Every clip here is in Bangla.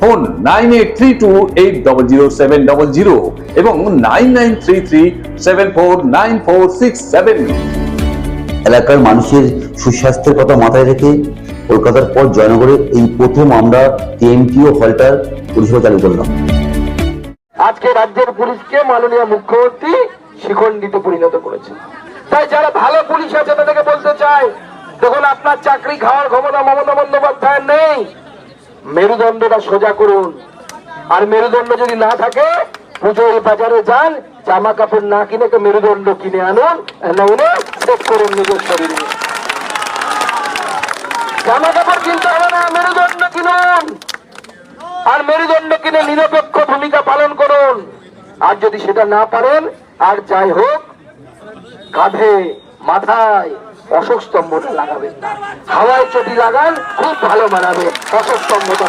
phone nine eight three two eight double zero seven double zero এবং nine nine three three seven four nine four six seven. এলাকার মানুষের সুস্বাস্থ্যের কথা মাথায় রেখে কলকাতার পর জয়নগরে এই প্রথম আমরা টিএমটিও হলটার পরিষেবা চালু করলাম। আজকে রাজ্যের পুলিশকে মাননীয় মুখ্যমন্ত্রী শিখণ্ডিতে পরিণত করেছে। তাই যারা ভালো পুলিশ আছে তাদেরকে বলতে চাই দেখুন আপনার চাকরি খাওয়ার ক্ষমতা মমতা বন্দ্যোপাধ্যায়ের নেই। মেরুদণ্ডটা সোজা করুন। আর মেরুদণ্ড যদি না থাকে, পুজোর বাজারে যান জামা কাপড় না কিনে মেরুদণ্ড কিনে আনুন নইলে চেক করুন নিজের শরীরে জামা কাপড় কিনতে হবে না, মেরুদণ্ড কিনুন। আর মেরুদণ্ড কিনে নিরপেক্ষ ভূমিকা পালন করুন। আর যদি সেটা না পারেন, আর যাই হোক, কাঁধে, মাথায় অশোক স্তম্ভটা লাগাবেন না। হাওয়ায় চটি লাগান, খুব ভালো মানাবে অশোক স্তম্ভটা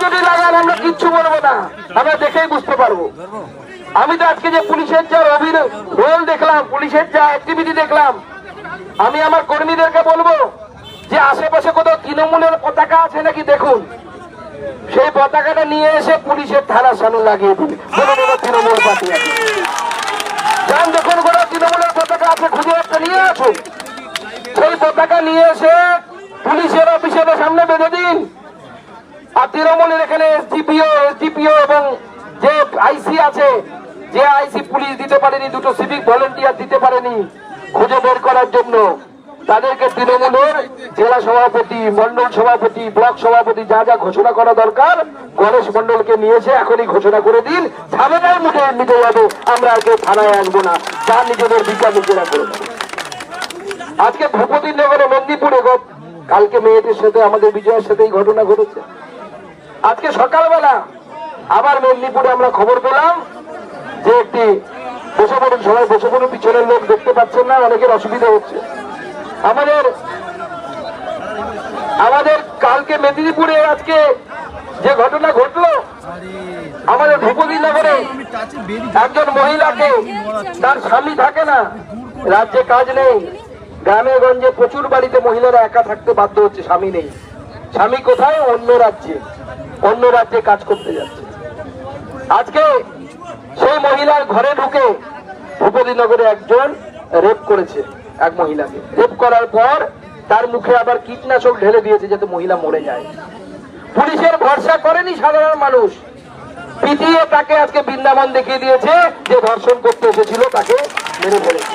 চটি লাগান, আমরা কিচ্ছু বলব বুঝতে পারব। আমি তো আজকে যে পুলিশের যা রোল দেখলাম, পুলিশের যা অ্যাক্টিভিটি দেখলাম, আমি আমার কর্মীদেরকে বলব যে আশেপাশে কোথাও তৃণমূলের পতাকা আছে নাকি দেখুন। সেই পতাকাটা নিয়ে এসে পুলিশের থানার লাগিয়ে দিন তৃণমূল পার্টি আছে যান দেখুন কোনো তৃণমূলের পতাকা আছে খুঁজে একটা নিয়ে আসুন সেই পতাকা নিয়ে এসে পুলিশের অফিসের সামনে বেঁধে দিন আর তৃণমূলের এখানে এসডিপিও এসডিপিও এবং যে আইসি আছে, যে আইসি পুলিশ দিতে পারেনি, দুটো সিভিক ভলেন্টিয়ার দিতে পারেনি, খুঁজে বের করার জন্য, তাদেরকে তৃণমূলের জেলা সভাপতি, মন্ডল সভাপতি, ব্লক সভাপতি যা যা ঘোষণা করা দরকার, গণেশ মন্ডলকে নিয়েছে এখনই ঘোষণা করে দিন ঝামেলায় মুঠে মিটে যাবে, আমরা আর কেউ থানায় আসব না যার নিজেদের বিচার নিজেরা করে আজকে ভূপতি নগরে মেদিনীপুরে কালকে মেয়েদের সাথে, আমাদের বিজয়ের সাথে এই ঘটনা ঘটেছে। আজকে সকালবেলা আবার মেদিনীপুরে আমরা খবর পেলাম যে একটি বসে পড়ুন সবাই বসে পড়ুন পিছনের লোক দেখতে পাচ্ছেন না, অনেকের অসুবিধা হচ্ছে। আমাদের আমাদের কালকে মেদিনীপুরে আজকে যে ঘটনা ঘটলো, আমাদের ভূপতি নগরে একজন মহিলাকে তার স্বামী থাকে না, রাজ্যে কাজ নেই, গ্রামে গঞ্জে প্রচুর বাড়িতে মহিলারা একা থাকতে বাধ্য হচ্ছে, স্বামী নেই। স্বামী কোথায়? অন্য রাজ্যে। অন্য রাজ্যে কাজ করতে যাচ্ছে। আজকে সেই মহিলার ঘরে ঢুকে ভূপতিনগরে একজন রেপ করেছে এক মহিলাকে। রেপ করার পর তার মুখে আবার কীটনাশক ঢেলে দিয়েছে যাতে মহিলা মরে যায়। পুলিশের ভরসা করেনি সাধারণ মানুষ। পিটিয়ে তাকে আজকে বৃন্দাবন দেখিয়ে দিয়েছে যে ধর্ষণ করতে এসেছিল, তাকে মেরে ফেলেছে।